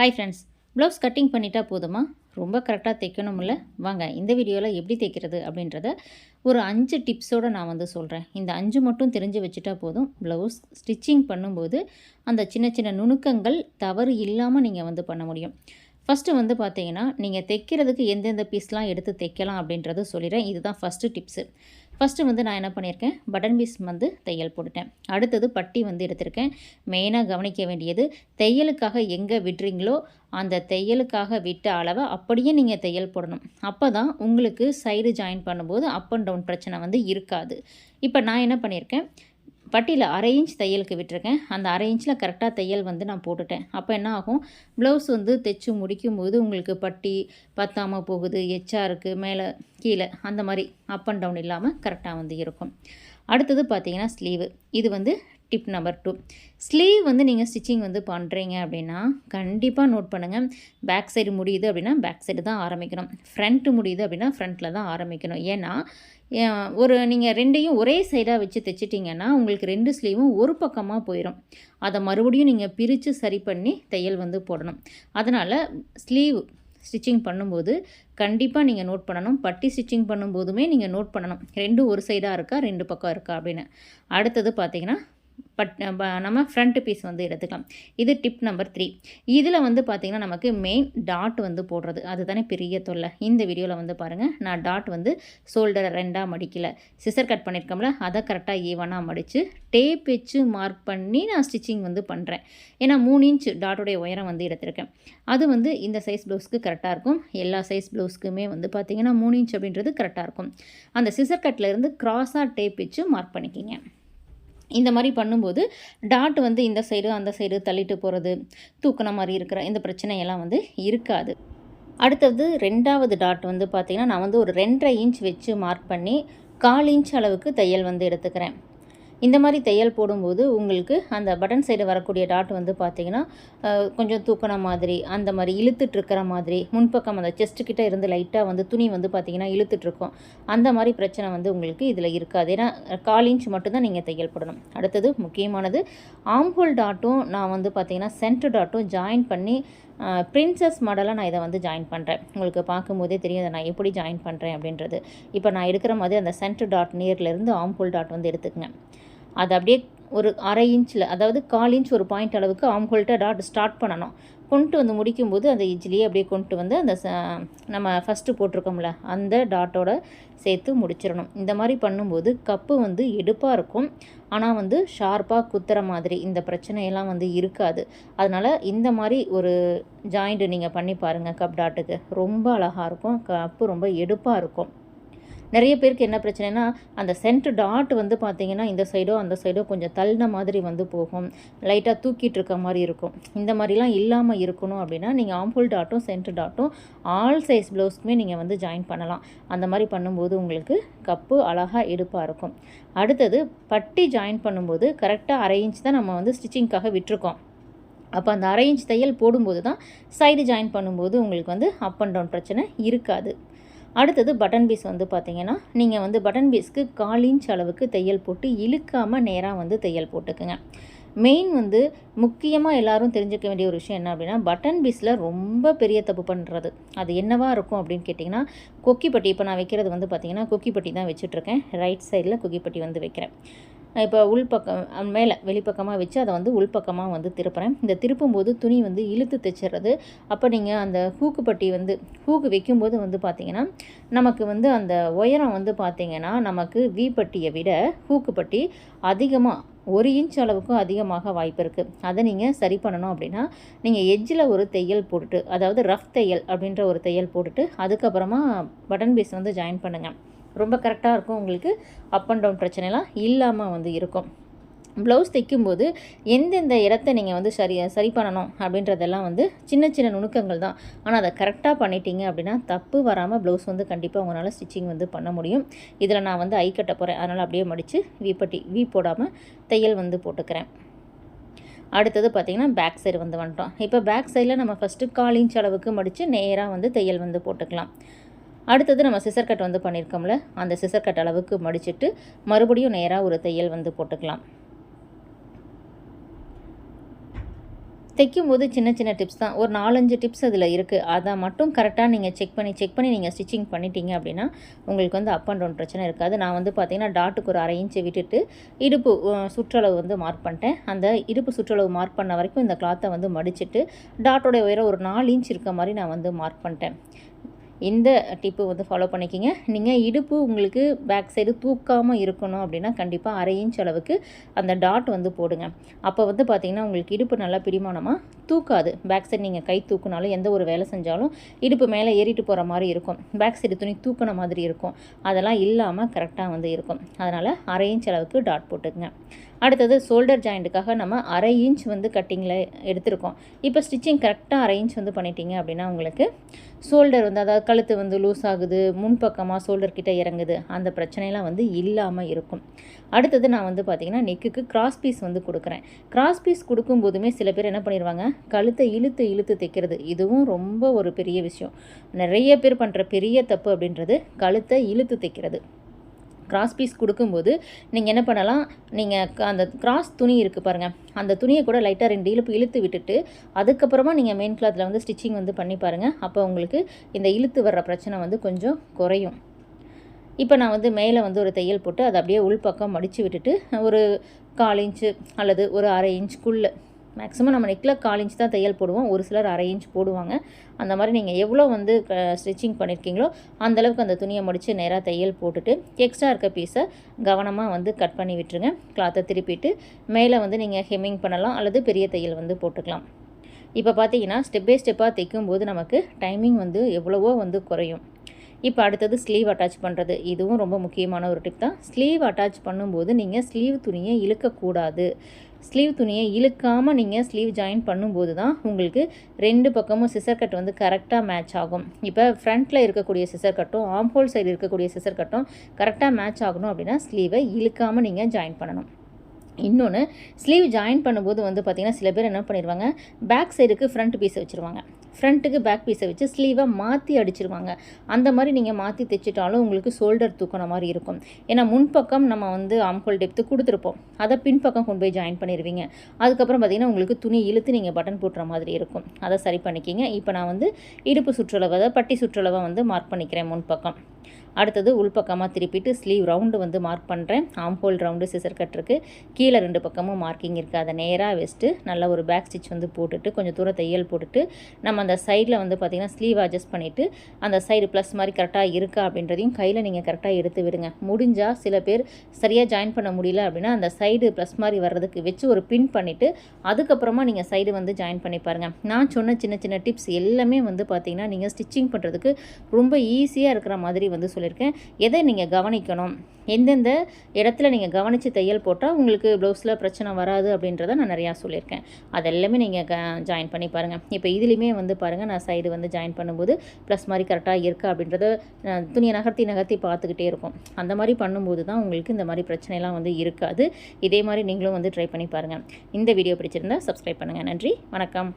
Hi friends blouse cutting பண்ணிட்டா போதுமா? ரொம்ப கரெக்டாக தைக்கணும்ல. வாங்க இந்த வீடியோவில் எப்படி தைக்கிறது அப்படின்றத ஒரு அஞ்சு டிப்ஸோடு நான் வந்து சொல்கிறேன் இந்த அஞ்சு மட்டும் தெரிஞ்சு வச்சுட்டா போதும். ப்ளவுஸ் ஸ்டிச்சிங் பண்ணும்போது அந்த சின்ன சின்ன நுணுக்கங்கள் தவறு இல்லாமல் நீங்கள் வந்து பண்ண முடியும். ஃபஸ்ட்டு வந்து பார்த்தீங்கன்னா நீங்கள் தைக்கிறதுக்கு எந்தெந்த பீஸ்லாம் எடுத்து தைக்கலாம் அப்படின்றத சொல்லிடுறேன். இதுதான் ஃபஸ்ட்டு டிப்ஸு ஃபஸ்ட்டு வந்து நான் என்ன பண்ணியிருக்கேன்? பட்டன் பீஸ் வந்து தையல் போட்டுட்டேன். அடுத்தது பட்டி வந்து எடுத்திருக்கேன். மெயினாக கவனிக்க வேண்டியது தையலுக்காக எங்கே விடுறீங்களோ அந்த தையலுக்காக விட்ட அளவை அப்படியே நீங்கள் தையல் போடணும். அப்போ தான் உங்களுக்கு சைடு ஜாயின் பண்ணும்போது அப் அண்ட் டவுன் பிரச்சனை வந்து இருக்காது. இப்போ நான் என்ன பண்ணியிருக்கேன்? பட்டியில் அரை இன்ச் தையலுக்கு விட்டுருக்கேன். அந்த அரை இன்ச்சில் கரெக்டாக தையல் வந்து நான் போட்டுட்டேன். அப்போ என்ன ஆகும்? ப்ளவுஸ் வந்து தைச்சு முடிக்கும் போது உங்களுக்கு பட்டி பத்தாமல் போகுது எச்சா இருக்குது மேலே கீழே அந்த மாதிரி அப் அண்ட் டவுன் இல்லாமல் கரெக்டாக வந்து இருக்கும். அடுத்தது பார்த்தீங்கன்னா ஸ்லீவு இது வந்து டிப் நம்பர் டூ ஸ்லீவ் வந்து நீங்கள் ஸ்டிச்சிங் வந்து பண்ணுறீங்க அப்படின்னா கண்டிப்பாக நோட் பண்ணுங்கள் பேக் சைடு முடியுது அப்படின்னா பேக் சைடு தான் ஆரம்பிக்கணும். ஃப்ரண்ட்டு முடியுது அப்படின்னா ஃப்ரண்ட்டில் தான் ஆரம்பிக்கணும். ஏன்னா ஒரு நீங்கள் ரெண்டையும் ஒரே சைடாக வச்சு தைச்சிட்டிங்கன்னா உங்களுக்கு ரெண்டு ஸ்லீவும் ஒரு பக்கமாக போயிடும் அதை மறுபடியும் நீங்கள் பிரித்து சரி பண்ணி தையல் வந்து போடணும். அதனால் ஸ்லீவ் ஸ்டிச்சிங் பண்ணும்போது கண்டிப்பாக நீங்கள் நோட் பண்ணணும். பட்டி ஸ்டிச்சிங் பண்ணும்போதுமே நீங்கள் நோட் பண்ணணும். ரெண்டும் ஒரு சைடாக இருக்கா? ரெண்டு பக்கம் இருக்கா? அப்படின்னு. அடுத்தது பார்த்தீங்கன்னா பட் நம்ம ஃப்ரண்ட் பீஸ் வந்து எடுத்துக்கலாம். இது டிப் நம்பர் த்ரீ இதில் வந்து பார்த்திங்கன்னா நமக்கு மெயின் டாட் வந்து போடுறது. அது தானே பெரிய தொல்லை. இந்த வீடியோவில் வந்து பாருங்கள் நான் டாட் வந்து ஷோல்டரை ரெண்டாக மடிக்கலை. சிசர் கட் பண்ணியிருக்கோம்ல அதை கரெக்டாக ஈவனாக மடித்து டேப் வச்சு மார்க் பண்ணி நான் ஸ்டிச்சிங் வந்து பண்ணுறேன் ஏன்னா மூணு இன்ச் டாட்டோடைய உயரம் வந்து எடுத்திருக்கேன். அது வந்து இந்த சைஸ் ப்ளவுஸ்க்கு கரெக்டாக இருக்கும். எல்லா சைஸ் ப்ளவுஸ்க்குமே வந்து பார்த்திங்கன்னா மூணு இன்ச் அப்படின்றது கரெக்டாக இருக்கும். அந்த சிசர் கட்டில் இருந்து க்ராஸாக டேப் வச்சு மார்க் பண்ணிக்கிங்க. இந்த மாதிரி பண்ணும்போது டாட் வந்து இந்த சைடு அந்த சைடு தள்ளிட்டு போகிறது தூக்கின மாதிரி இருக்கிற இந்த பிரச்சனையெல்லாம் வந்து இருக்காது. அடுத்தது ரெண்டாவது டாட் வந்து பார்த்திங்கன்னா நான் வந்து ஒரு ரெண்டரை இன்ச் வச்சு மார்க் பண்ணி கால் இன்ச் அளவுக்கு தையல் வந்து எடுத்துக்கிறேன். இந்த மாதிரி தையல் போடும்போது உங்களுக்கு அந்த பட்டன் சைடு வரக்கூடிய டாட் வந்து பார்த்திங்கன்னா கொஞ்சம் தூக்கின மாதிரி அந்த மாதிரி இழுத்துட்ருக்கிற மாதிரி முன்பக்கம் அந்த செஸ்ட்டுக்கிட்ட இருந்து லைட்டாக வந்து துணி வந்து பார்த்திங்கன்னா இழுத்துட்ருக்கோம் அந்த மாதிரி பிரச்சனை வந்து உங்களுக்கு இதில் இருக்காது. ஏன்னா கால் இன்ச் மட்டும்தான் நீங்கள் தையல் போடணும். அடுத்தது முக்கியமானது ஆம்ஹோல் டாட்டும் நான் வந்து பார்த்திங்கன்னா சென்டர் டாட்டும் ஜாயின் பண்ணி பிரின்சஸ் மாடலாக நான் இதை வந்து ஜாயின் பண்ணுறேன் உங்களுக்கு பார்க்கும்போதே தெரியும் அதை நான் எப்படி ஜாயின் பண்ணுறேன் அப்படின்றது. இப்போ நான் எடுக்கிற மாதிரி அந்த சென்டர் டாட் நேர்லேருந்து ஆம்ஹோல் டாட் வந்து எடுத்துக்கங்க. அது அப்படியே ஒரு அரை இன்ச்சில் அதாவது கால் இன்ச் ஒரு பாயிண்ட் அளவுக்கு ஆம்ஹோல்ட்ட டாட் ஸ்டார்ட் பண்ணணும். கொண்டு வந்து முடிக்கும்போது அந்த இஜ்லேயே அப்படியே கொண்டு வந்து அந்த நம்ம ஃபஸ்ட்டு போட்டிருக்கோம்ல அந்த டாட்டோட சேர்த்து முடிச்சிடணும். இந்த மாதிரி பண்ணும்போது கப்பு வந்து எடுப்பாக இருக்கும். ஆனால் வந்து ஷார்ப்பாக குத்துற மாதிரி இந்த பிரச்சனையெல்லாம் வந்து இருக்காது. அதனால் இந்த மாதிரி ஒரு ஜாயிண்ட்டு நீங்கள் பண்ணி பாருங்கள் கப் டாட்டுக்கு ரொம்ப அழகாக இருக்கும். கப்பு ரொம்ப எடுப்பாக இருக்கும். நிறைய பேருக்கு என்ன பிரச்சனைனா அந்த சென்ட் டாட் வந்து பார்த்திங்கன்னா இந்த சைடோ அந்த சைடோ கொஞ்சம் தள்ளின மாதிரி வந்து போகும். லைட்டாக தூக்கிட்டு இருக்க மாதிரி இருக்கும். இந்த மாதிரிலாம் இல்லாமல் இருக்கணும் அப்படின்னா நீங்கள் ஆம்பூல் டாட்டும் சென்ட் டாட்டும் ஆல் சைஸ் ப்ளவுஸ்க்குமே நீங்கள் வந்து ஜாயின் பண்ணலாம். அந்த மாதிரி பண்ணும்போது உங்களுக்கு கப்பு அழகாக எடுப்பாக இருக்கும். அடுத்தது பட்டி ஜாயின் பண்ணும்போது கரெக்டாக அரை இன்ச் தான் நம்ம வந்து ஸ்டிச்சிங்க்காக விட்டுருக்கோம். அப்போ அந்த அரை இன்ச் தையல் போடும்போது தான் சைடு ஜாயின் பண்ணும்போது உங்களுக்கு வந்து அப் அண்ட் டவுன் பிரச்சனை இருக்காது. அடுத்தது பட்டன் பீஸ் வந்து பார்த்திங்கன்னா நீங்கள் வந்து பட்டன் பீஸ்க்கு கால் இன்ச் அளவுக்கு தையல் போட்டு இழுக்காமல் நேராக வந்து தையல் போட்டுக்குங்க. மெயின் வந்து முக்கியமாக எல்லோரும் தெரிஞ்சுக்க வேண்டிய ஒரு விஷயம் என்ன அப்படின்னா பட்டன் பீஸில் ரொம்ப பெரிய தப்பு பண்ணுறது அது என்னவாக இருக்கும் அப்படின்னு கேட்டிங்கன்னா கொக்கிப்பட்டி இப்போ நான் வைக்கிறது வந்து பார்த்திங்கன்னா கொக்கிப்பட்டி தான் வச்சுட்ருக்கேன் ரைட் சைடில் கொக்கிப்பட்டி வந்து வைக்கிறேன். இப்போ உள்பக்கம் மேலே வெளிப்பக்கமாக வச்சு அதை வந்து உள்பக்கமாக வந்து திருப்புறேன். இந்த திருப்பும்போது துணி வந்து இழுத்து தைச்சிடுறது அப்போ நீங்கள் அந்த ஹூக்கு பட்டி வந்து ஹூக்கு வைக்கும்போது வந்து பார்த்திங்கன்னா நமக்கு வந்து அந்த உயரம் வந்து பார்த்திங்கன்னா நமக்கு வி பட்டியை விட ஹூக்கு பட்டி அதிகமாக ஒரு இன்ச் அளவுக்கும் அதிகமாக வாய்ப்பு இருக்குது அதை நீங்கள் சரி பண்ணணும் அப்படின்னா நீங்கள் எஜ்ஜில் ஒரு தையல் போட்டுட்டு அதாவது ரஃப் தையல் அப்படின்ற ஒரு தையல் போட்டுட்டு அதுக்கப்புறமா பட்டன் பீஸ் வந்து ஜாயின் பண்ணுங்கள் ரொம்ப கரெக்டாக இருக்கும் உங்களுக்கு அப் அண்ட் டவுன் பிரச்சனைலாம் இல்லாமல் வந்து இருக்கும். ப்ளவுஸ் தைக்கும்போது எந்தெந்த இடத்த நீங்கள் வந்து சரி சரி பண்ணணும் அப்படின்றதெல்லாம் வந்து சின்ன சின்ன நுணுக்கங்கள் தான். ஆனால் அதை கரெக்டாக பண்ணிட்டீங்க அப்படின்னா தப்பு வராமல் ப்ளவுஸ் வந்து கண்டிப்பாக உங்களால் ஸ்டிச்சிங் வந்து பண்ண முடியும். இதில் நான் வந்து ஐ கட்ட போகிறேன் அதனால் அப்படியே மடித்து வீப்பட்டி வீ போடாமல் தையல் வந்து போட்டுக்கிறேன். அடுத்தது பார்த்திங்கன்னா பேக் சைடு வந்து வந்துட்டோம். இப்போ பேக் சைடில் நம்ம ஃபஸ்ட்டு கால் இன்ச் அளவுக்கு மடித்து நேராக வந்து தையல் வந்து போட்டுக்கலாம். அடுத்தது நம்ம சிசர் கட் வந்து பண்ணியிருக்கோம்ல அந்த சிசர் கட் அளவுக்கு மடிச்சுட்டு மறுபடியும் நேராக ஒரு தையல் வந்து போட்டுக்கலாம். தைக்கும்போது சின்ன சின்ன டிப்ஸ் தான். ஒரு நாலஞ்சு டிப்ஸ் அதில் இருக்குது அதை மட்டும் கரெக்டாக நீங்கள் செக் பண்ணி செக் பண்ணி நீங்கள் ஸ்டிச்சிங் பண்ணிட்டீங்க அப்படின்னா உங்களுக்கு வந்து அப் அண்ட் டவுன் பிரச்சனை இருக்காது. நான் வந்து பார்த்திங்கன்னா டாட்டுக்கு ஒரு அரை இன்ச்சு விட்டுட்டு இடுப்பு சுற்றளவு வந்து மார்க் பண்ணிட்டேன். அந்த இடுப்பு சுற்றளவு மார்க் பண்ண வரைக்கும் இந்த கிளாத்தை வந்து மடிச்சிட்டு டாட்டோட உயரம் ஒரு நாலு இன்ச் இருக்க மாதிரி நான் வந்து மார்க் பண்ணிட்டேன். இந்த டிப்பு வந்து ஃபாலோ பண்ணிக்கிங்க. நீங்கள் இடுப்பு உங்களுக்கு பேக் சைடு தூக்காமல் இருக்கணும் அப்படின்னா கண்டிப்பாக அரை இன்ச் அளவுக்கு அந்த டாட் வந்து போடுங்க. அப்போ வந்து பார்த்திங்கன்னா உங்களுக்கு இடுப்பு நல்லா பிடிமானமாக தூக்காது. பேக் சைடு நீங்கள் கை தூக்குனாலும் எந்த ஒரு வேலை செஞ்சாலும் இடுப்பு மேலே ஏறிட்டு போகிற மாதிரி இருக்கும். பேக் சைடு துணி தூக்கின மாதிரி இருக்கும். அதெல்லாம் இல்லாமல் கரெக்டாக வந்து இருக்கும். அதனால் அரை இன்ச் அளவுக்கு டாட் போட்டுக்குங்க. அடுத்தது ஷோல்டர் ஜாயிண்ட்டுக்காக நம்ம அரை இன்ச் வந்து கட்டிங்கில் எடுத்திருக்கோம். இப்போ ஸ்டிச்சிங் கரெக்டாக அரை இன்ச் வந்து பண்ணிட்டீங்க அப்படின்னா உங்களுக்கு ஷோல்டர் வந்து அதாவது கழுத்து வந்து லூஸ் ஆகுது முன்பக்கமாக ஷோல்டர் கிட்டே இறங்குது. அந்த பிரச்சனைலாம் வந்து இல்லாமல் இருக்கும். அடுத்தது நான் வந்து பார்த்திங்கன்னா நெக்குக்கு கிராஸ் பீஸ் வந்து கொடுக்குறேன். கிராஸ் பீஸ் கொடுக்கும்போதுமே சில பேர் என்ன பண்ணிடுவாங்க கழுத்தை இழுத்து இழுத்து தைக்கிறது. இதுவும் ரொம்ப ஒரு பெரிய விஷயம். நிறைய பேர் பண்ணுற பெரிய தப்பு அப்படின்றது கழுத்தை இழுத்து தைக்கிறது. கிராஸ் பீஸ் கொடுக்கும்போது நீங்கள் என்ன பண்ணலாம்? நீங்கள் அந்த கிராஸ் துணி இருக்குது பாருங்கள் அந்த துணியை கூட லைட்டாக ரெண்டு இழுப்பு இழுத்து விட்டுட்டு அதுக்கப்புறமா நீங்கள் மெயின் கிளாத்தில் வந்து ஸ்டிச்சிங் வந்து பண்ணி பாருங்கள் அப்போ உங்களுக்கு இந்த இழுத்து வர்ற பிரச்சனை வந்து கொஞ்சம் குறையும். இப்போ நான் வந்து மேலே வந்து ஒரு தையல் போட்டு அதை அப்படியே உள்பக்கம் மடித்து விட்டுட்டு ஒரு கால் இன்ச்சு அல்லது ஒரு அரை இன்ச்சுக்குள்ளே மேக்ஸிமம் நம்ம நெக்கில் கால் இன்ச் தான் தையல் போடுவோம். ஒரு சிலர் அரை இன்ச் போடுவாங்க. அந்த மாதிரி நீங்கள் எவ்வளோ வந்து ஸ்டிச்சிங் பண்ணியிருக்கீங்களோ அந்தளவுக்கு அந்த துணியை முடித்து நேராக தையல் போட்டுட்டு எக்ஸ்ட்ரா இருக்க பீஸை கவனமாக வந்து கட் பண்ணி விட்டுருங்க. கிளாத்தை திருப்பிட்டு மேலே வந்து நீங்கள் ஹெம்மிங் பண்ணலாம் அல்லது பெரிய தையல் வந்து போட்டுக்கலாம். இப்போ பார்த்தீங்கன்னா ஸ்டெப் பை ஸ்டெப்பாக தைக்கும்போது நமக்கு டைமிங் வந்து எவ்வளவோ வந்து குறையும். இப்போ அடுத்தது ஸ்லீவ் அட்டாச் பண்ணுறது இதுவும் ரொம்ப முக்கியமான ஒரு டிப் தான். ஸ்லீவ் அட்டாச் பண்ணும்போது நீங்கள் ஸ்லீவ் துணியை இழுக்கக்கூடாது. ஸ்லீவ் துணியை இழுக்காமல் நீங்கள் ஸ்லீவ் ஜாயின் பண்ணும்போது தான் உங்களுக்கு ரெண்டு பக்கமும் சிசர் கட் வந்து கரெக்டாக மேட்ச் ஆகும். இப்போ ஃப்ரண்ட்டில் இருக்கக்கூடிய சிசர் கட்டும் ஆம் ஹோல் சைடு இருக்கக்கூடிய சிசர் கட்டும் கரெக்டாக மேட்ச் ஆகணும் அப்படின்னா ஸ்லீவை இழுக்காமல் நீங்கள் ஜாயின் பண்ணணும். இன்னொன்று ஸ்லீவ் ஜாயின் பண்ணும்போது வந்து பார்த்திங்கன்னா சில பேர் என்ன பண்ணிடுவாங்க பேக் சைடுக்கு ஃப்ரண்ட் பீஸை வச்சுருவாங்க. ஃப்ரண்ட்டுக்கு பேக் பீஸை வச்சு ஸ்லீவை மாற்றி அடிச்சிருவாங்க. அந்த மாதிரி நீங்கள் மாற்றி தைச்சிட்டாலும் உங்களுக்கு ஷோல்டர் தூக்கின மாதிரி இருக்கும். ஏன்னா முன்பக்கம் நம்ம வந்து ஆம்கோல் டெப்த்து கொடுத்துருப்போம். அதை பின்பக்கம் கொண்டு போய் ஜாயின் பண்ணிடுவீங்க அதுக்கப்புறம் பார்த்திங்கன்னா உங்களுக்கு துணி இழுத்து நீங்கள் பட்டன் போட்டுற மாதிரி இருக்கும். அதை சரி பண்ணிக்கிங்க. இப்போ நான் வந்து இடுப்பு சுற்றளவை பட்டி சுற்றளவை வந்து மார்க் பண்ணிக்கிறேன் முன்பக்கம். அடுத்தது உள்பக்கமாக திருப்பிட்டு ஸ்லீவ் ரவுண்டு வந்து மார்க் பண்ணுறேன் ஆம் ஹோல் ரவுண்டு சிசர் கட்டிருக்கு கீழே ரெண்டு பக்கமும் மார்க்கிங் இருக்குது அதை நேராக வச்சுட்டு நல்ல ஒரு பேக் ஸ்டிச் வந்து போட்டுட்டு கொஞ்சம் தூரம் தையல் போட்டுட்டு நம்ம அந்த சைடில் வந்து பார்த்திங்கன்னா ஸ்லீவ் அட்ஜஸ்ட் பண்ணிவிட்டு அந்த சைடு ப்ளஸ் மாதிரி கரெக்டாக இருக்கா அப்படின்றதையும் கையில் நீங்கள் கரெக்டாக எடுத்து விடுங்க. முடிஞ்சால் சில பேர் சரியாக ஜாயின் பண்ண முடியல அப்படின்னா அந்த சைடு ப்ளஸ் மாதிரி வர்றதுக்கு வச்சு ஒரு பின் பண்ணிவிட்டு அதுக்கப்புறமா நீங்கள் சைடு வந்து ஜாயின் பண்ணி பாருங்கள் நான் சொன்ன சின்ன சின்ன டிப்ஸ் எல்லாமே வந்து பார்த்திங்கன்னா நீங்கள் ஸ்டிச்சிங் பண்ணுறதுக்கு ரொம்ப ஈஸியாக இருக்கிற மாதிரி வந்து சொல்லியிருக்கேன். எதை நீங்கள் கவனிக்கணும்? எந்தெந்த இடத்துல நீங்கள் கவனித்து தையல் போட்டால் உங்களுக்கு ப்ளவுஸில் பிரச்சனை வராது அப்படின்றத நான் நிறையா சொல்லியிருக்கேன். அதெல்லாமே நீங்கள் க ஜாயின் பண்ணி பாருங்கள் இப்போ இதுலேயுமே வந்து பாருங்கள் நான் சைடு வந்து ஜாயின் பண்ணும்போது ப்ளஸ் மாதிரி கரெக்டாக இருக்கா அப்படின்றத துணியை நகர்த்தி நகர்த்தி பார்த்துக்கிட்டே இருக்கும். அந்த மாதிரி பண்ணும்போது தான் உங்களுக்கு இந்த மாதிரி பிரச்சனைலாம் வந்து இருக்காது. இதே மாதிரி நீங்களும் வந்து ட்ரை பண்ணி பாருங்கள் இந்த வீடியோ பிடிச்சிருந்தால் சப்ஸ்கிரைப் பண்ணுங்கள் நன்றி. வணக்கம்.